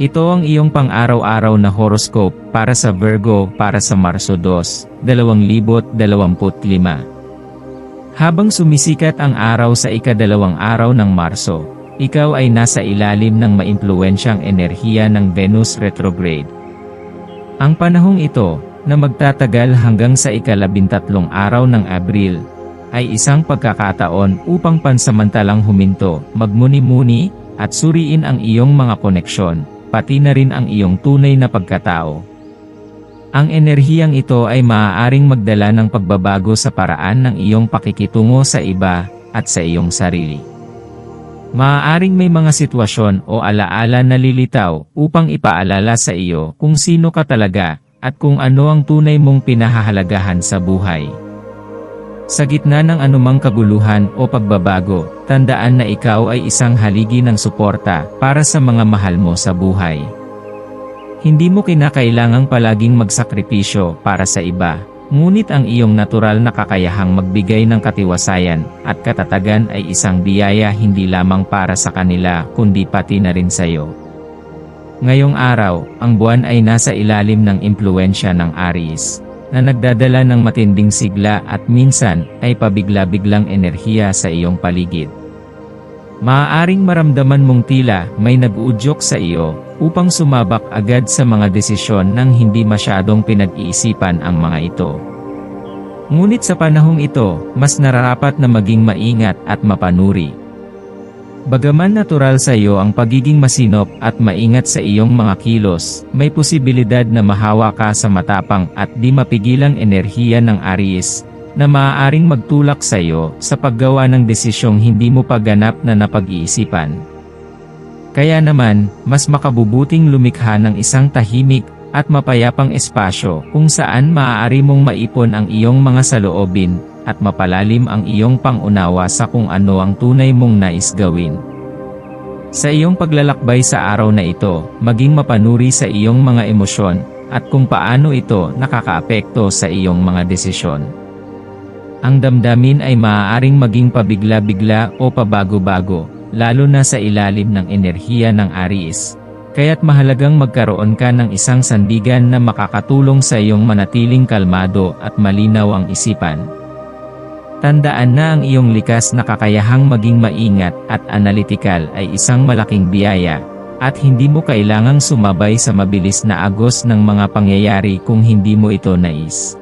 Ito ang iyong pang-araw-araw na horoscope para sa Virgo para sa Marso 2, 2025. Habang sumisikat ang araw sa ikadalawang araw ng Marso, ikaw ay nasa ilalim ng maimpluwensyang enerhiya ng Venus retrograde. Ang panahong ito, na magtatagal hanggang sa ikalabintatlong araw ng Abril, ay isang pagkakataon upang pansamantalang huminto, magmuni-muni, at suriin ang iyong mga koneksyon, pati na rin ang iyong tunay na pagkatao. Ang enerhiyang ito ay maaaring magdala ng pagbabago sa paraan ng iyong pakikitungo sa iba at sa iyong sarili. Maaaring may mga sitwasyon o alaala na lilitaw upang ipaalala sa iyo kung sino ka talaga at kung ano ang tunay mong pinahahalagahan sa buhay. Sa gitna ng anumang kaguluhan o pagbabago, tandaan na ikaw ay isang haligi ng suporta para sa mga mahal mo sa buhay. Hindi mo kinakailangang palaging magsakripisyo para sa iba, ngunit ang iyong natural na kakayahang magbigay ng katiwasayan at katatagan ay isang biyaya hindi lamang para sa kanila kundi pati na rin sa iyo. Ngayong araw, ang buwan ay nasa ilalim ng impluensya ng Aries na nagdadala ng matinding sigla at minsan ay pabigla-biglang enerhiya sa iyong paligid. Maaaring maramdaman mong tila may nag-uudyok sa iyo upang sumabak agad sa mga desisyon nang hindi masyadong pinag-iisipan ang mga ito. Ngunit sa panahong ito, mas nararapat na maging maingat at mapanuri Bagaman natural sa iyo ang pagiging masinop at maingat sa iyong mga kilos, may posibilidad na mahawa ka sa matapang at di mapigilang enerhiya ng Aries, na maaaring magtulak sa iyo sa paggawa ng desisyong hindi mo paganap na napag-iisipan. Kaya naman, mas makabubuting lumikha ng isang tahimik at mapayapang espasyo kung saan maaari mong maipon ang iyong mga saloobin at mapalalim ang iyong pangunawa sa kung ano ang tunay mong nais gawin. Sa iyong paglalakbay sa araw na ito, maging mapanuri sa iyong mga emosyon, at kung paano ito nakakaapekto sa iyong mga desisyon. Ang damdamin ay maaaring maging pabigla-bigla o pabago-bago, lalo na sa ilalim ng enerhiya ng Aries. Kaya't mahalagang magkaroon ka ng isang sandigan na makakatulong sa iyong manatiling kalmado at malinaw ang isipan. Tandaan na ang iyong likas na kakayahang maging maingat at analytical ay isang malaking biyaya, at hindi mo kailangang sumabay sa mabilis na agos ng mga pangyayari kung hindi mo ito nais.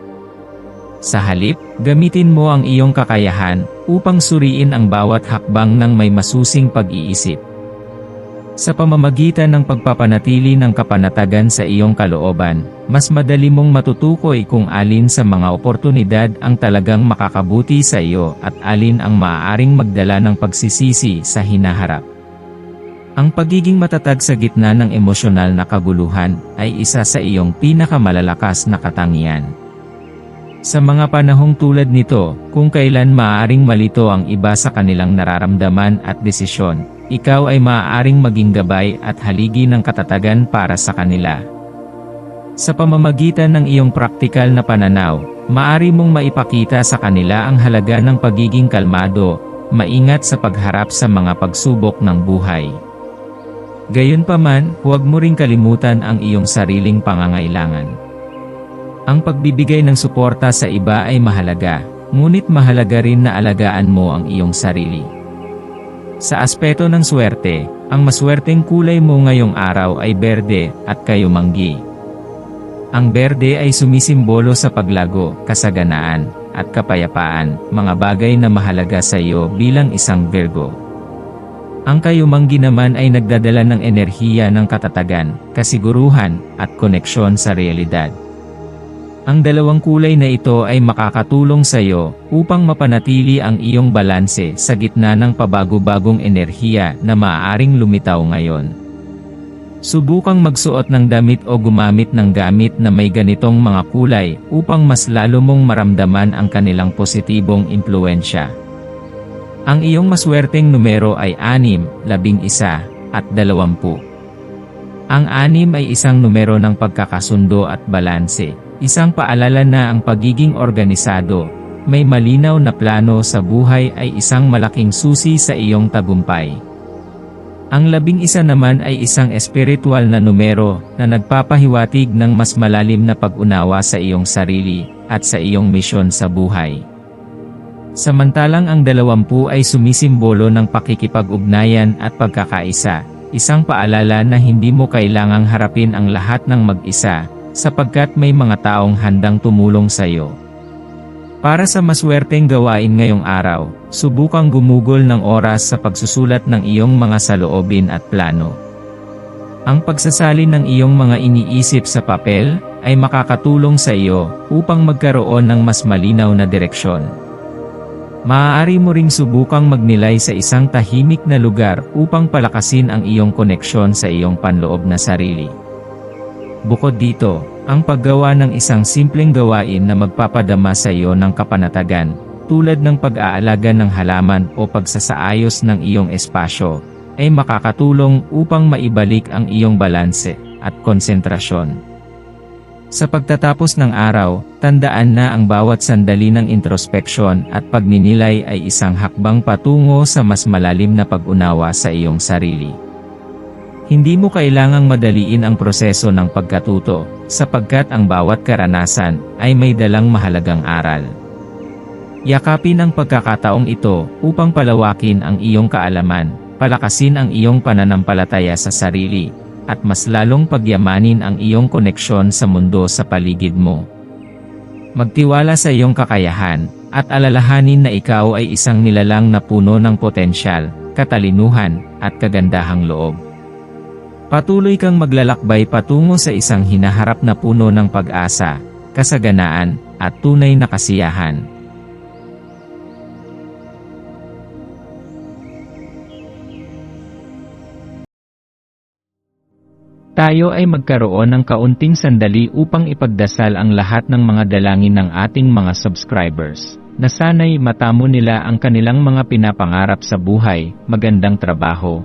Sa halip, gamitin mo ang iyong kakayahan upang suriin ang bawat hakbang ng may masusing pag-iisip. Sa pamamagitan ng pagpapanatili ng kapanatagan sa iyong kalooban, mas madali mong matutukoy kung alin sa mga oportunidad ang talagang makakabuti sa iyo at alin ang maaaring magdala ng pagsisisi sa hinaharap. Ang pagiging matatag sa gitna ng emosyonal na kaguluhan ay isa sa iyong pinakamalalakas na katangian. Sa mga panahong tulad nito, kung kailan maaaring malito ang iba sa kanilang nararamdaman at desisyon, ikaw ay maaaring maging gabay at haligi ng katatagan para sa kanila. Sa pamamagitan ng iyong praktikal na pananaw, maari mong maipakita sa kanila ang halaga ng pagiging kalmado, maingat sa pagharap sa mga pagsubok ng buhay. Gayunpaman, huwag mo ring kalimutan ang iyong sariling pangangailangan. Ang pagbibigay ng suporta sa iba ay mahalaga, ngunit mahalaga rin na alagaan mo ang iyong sarili. Sa aspeto ng swerte, ang maswerteng kulay mo ngayong araw ay berde at kayumanggi. Ang berde ay sumisimbolo sa paglago, kasaganaan, at kapayapaan, mga bagay na mahalaga sa iyo bilang isang Virgo. Ang kayumanggi naman ay nagdadala ng enerhiya ng katatagan, kasiguruhan, at koneksyon sa realidad. Ang dalawang kulay na ito ay makakatulong sa iyo upang mapanatili ang iyong balanse sa gitna ng pabago-bagong enerhiya na maaaring lumitaw ngayon. Subukang magsuot ng damit o gumamit ng gamit na may ganitong mga kulay upang mas lalo mong maramdaman ang kanilang positibong impluensya. Ang iyong maswerteng numero ay 6, 11, at 20. Ang 6 ay isang numero ng pagkakasundo at balanse, isang paalala na ang pagiging organisado, may malinaw na plano sa buhay ay isang malaking susi sa iyong tagumpay. Ang labing isa naman ay isang espiritual na numero na nagpapahiwatig ng mas malalim na pag-unawa sa iyong sarili at sa iyong misyon sa buhay. Samantalang ang dalawampu ay sumisimbolo ng pakikipag-ugnayan at pagkakaisa, isang paalala na hindi mo kailangang harapin ang lahat ng mag-isa, sapagkat may mga taong handang tumulong sa iyo. Para sa maswerteng gawain ngayong araw, subukang gumugol ng oras sa pagsusulat ng iyong mga saloobin at plano. Ang pagsasalin ng iyong mga iniisip sa papel ay makakatulong sa iyo upang magkaroon ng mas malinaw na direksyon. Maaari mo ring subukang magnilay sa isang tahimik na lugar upang palakasin ang iyong koneksyon sa iyong panloob na sarili. Bukod dito, ang paggawa ng isang simpleng gawain na magpapadama sa iyo ng kapanatagan, tulad ng pag-aalaga ng halaman o pagsasaayos ng iyong espasyo, ay makakatulong upang maibalik ang iyong balanse at konsentrasyon. Sa pagtatapos ng araw, tandaan na ang bawat sandali ng introspeksyon at pagninilay ay isang hakbang patungo sa mas malalim na pag-unawa sa iyong sarili. Hindi mo kailangang madaliin ang proseso ng pagkatuto, sapagkat ang bawat karanasan ay may dalang mahalagang aral. Yakapin ang pagkakataong ito upang palawakin ang iyong kaalaman, palakasin ang iyong pananampalataya sa sarili, at mas lalong pagyamanin ang iyong koneksyon sa mundo sa paligid mo. Magtiwala sa iyong kakayahan, at alalahanin na ikaw ay isang nilalang na puno ng potensyal, katalinuhan, at kagandahang loob. Patuloy kang maglalakbay patungo sa isang hinaharap na puno ng pag-asa, kasaganaan, at tunay na kasiyahan. Tayo ay magkaroon ng kaunting sandali upang ipagdasal ang lahat ng mga dalangin ng ating mga subscribers, na sana'y matamo nila ang kanilang mga pinapangarap sa buhay, magandang trabaho,